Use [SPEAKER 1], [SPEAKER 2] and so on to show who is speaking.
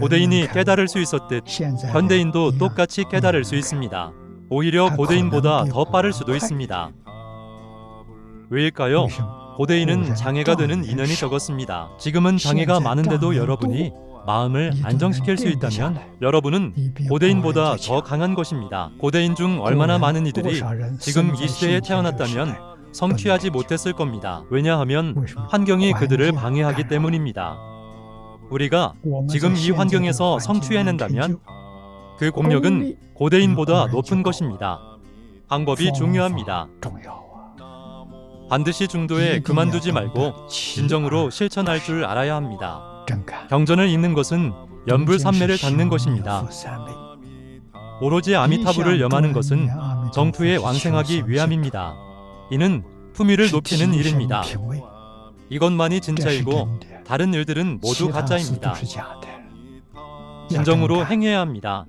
[SPEAKER 1] 고대인이 깨달을 수 있었듯 현대인도 똑같이 깨달을 수 있습니다. 오히려 고대인보다 더 빠를 수도 있습니다. 왜일까요? 고대인은 장애가 되는 인연이 적었습니다. 지금은 장애가 많은데도 여러분이 마음을 안정시킬 수 있다면 여러분은 고대인보다 더 강한 것입니다. 고대인 중 얼마나 많은 이들이 지금 이 시대에 태어났다면 성취하지 못했을 겁니다. 왜냐하면 환경이 그들을 방해하기 때문입니다. 우리가 지금 이 환경에서 성취해낸다면 그 공력은 고대인보다 높은 것입니다. 방법이 중요합니다. 반드시 중도에 그만두지 말고 진정으로 실천할 줄 알아야 합니다. 경전을 읽는 것은 연불 삼매를 닫는 것입니다. 오로지 아미타불을 염하는 것은 정투에 왕생하기 위함입니다. 이는 품위를 높이는 일입니다. 이것만이 진짜이고 다른 일들은 모두 가짜입니다. 진정으로 행해야 합니다.